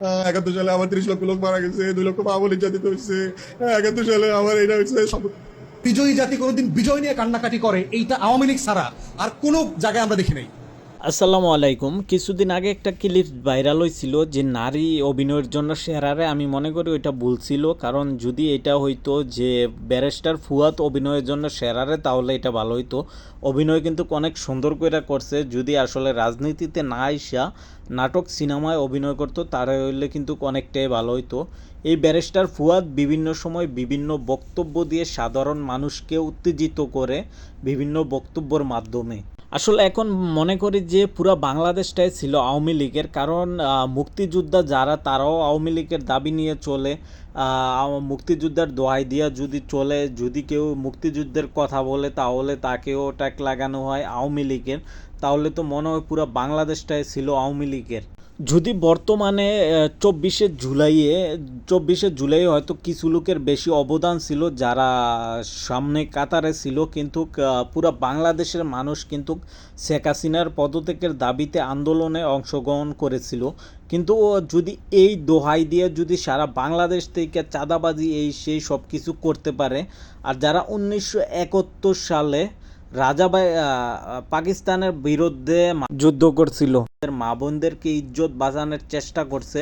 একাত্তর সালে আমার ত্রিশ লক্ষ লোক মারা গেছে, দুই লক্ষ মা নির্যাতিত হয়েছে একাত্তর সালে আমার এটা হচ্ছে সব- বিজয়ী জাতি কোনোদিন বিজয় নিয়ে কান্নাকাটি করে, এইটা আওয়ামী লীগ ছাড়া আর কোনো জায়গায় আমরা দেখি নাই। আসসালামু আলাইকুম। কিছুদিন আগে একটা ক্লিপ ভাইরাল হয়েছিল যে নারী অভিনয়ের জন্য সেরারে আমি মনে করি ওইটা ভুল ছিল, কারণ যদি এটা হইতো যে ব্যারিস্টার ফুয়াত অভিনয়ের জন্য সেরারে তাহলে এটা ভালো হইতো। অভিনয় কিন্তু অনেক সুন্দর করে করছে, যদি আসলে রাজনীতিতে না আইসা নাটক সিনেমায় অভিনয় করতো তারা হইলে কিন্তু অনেকটাই ভালো হইতো। এই ব্যারিস্টার ফুয়াদ বিভিন্ন সময় বিভিন্ন বক্তব্য দিয়ে সাধারণ মানুষকে উত্তেজিত করে বিভিন্ন বক্তব্যর মাধ্যমে। আসলে এখন মনে করি যে পুরো বাংলাদেশটাই ছিল আওয়ামী লীগের, কারণ মুক্তিযোদ্ধা যারা তারাও আওয়ামী লীগের দাবি নিয়ে চলে। মুক্তিযোদ্ধার দোহাই দিয়া যদি চলে, যদি কেউ মুক্তিযুদ্ধের কথা বলে তাহলে তাকেও ট্যাক লাগানো হয় আওয়ামী লীগের। তাহলে তো মনে হয় পুরো বাংলাদেশটাই ছিল আওয়ামী লীগের। যদি বর্তমানে চব্বিশে জুলাইয়ে, চব্বিশে জুলাই হয়তো কিছু লোকের বেশি অবদান ছিল যারা সামনে কাতারে ছিল, কিন্তু পুরা বাংলাদেশের মানুষ কিন্তু শেখ হাসিনার পদত্যাগের দাবিতে আন্দোলনে অংশগ্রহণ করেছিল। কিন্তু যদি এই দোহাই দিয়ে যদি সারা বাংলাদেশ থেকে চাঁদাবাজি এই সেই সব কিছু করতে পারে, আর যারা উনিশশো একাত্তর সালে রাজাবাই আহ, পাকিস্তানের বিরুদ্ধে যুদ্ধ করছিল। মা বোনদেরকে ইজ্জত বাঁচানোর চেষ্টা করছে।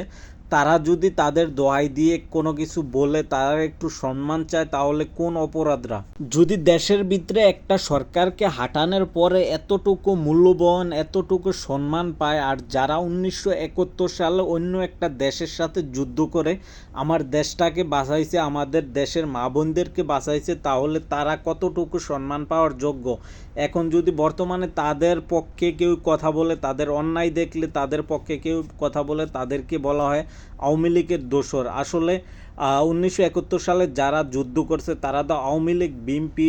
তারা যদি তাদের দোহাই দিয়ে কোনো কিছু বলে, তারা একটু সম্মান চায়, তাহলে কোন অপরাধরা? যদি দেশের ভিতরে একটা সরকারকে হাঁটানোর পরে এতটুকু মূল্যবান, এতটুকু সম্মান পায়, আর যারা উনিশশো একাত্তর সালে অন্য একটা দেশের সাথে যুদ্ধ করে, আমার দেশটাকে বাঁচাইছে, আমাদের দেশের মা বোনদেরকে বাঁচাইছে, তাহলে তারা কতটুকু সম্মান পাওয়ার যোগ্য? এখন যদি বর্তমানে তাদের পক্ষে কেউ কথা বলে, তাদের অন্যায় দেখলে তাদের পক্ষে কেউ কথা বলে, তাদেরকে বলা হয় আওয়ামী লীগের দোসর আসলে উনিশশো একাত্তর সালে যারা যুদ্ধ করছে, তারা তো আওয়ামী লীগ, বিএনপি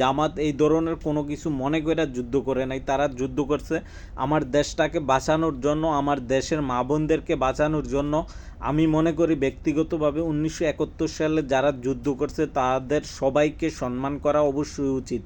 জামাত এই ধরনের কোনো কিছু মনে করে যুদ্ধ করে নাই। তারা যুদ্ধ করছে আমার দেশটাকে বাঁচানোর জন্য, আমার দেশের মা বোনদেরকে বাঁচানোর জন্য। আমি মনে করি ব্যক্তিগতভাবে উনিশশো একাত্তর সালে যারা যুদ্ধ করছে, তাদের সবাইকে সম্মান করা অবশ্যই উচিত।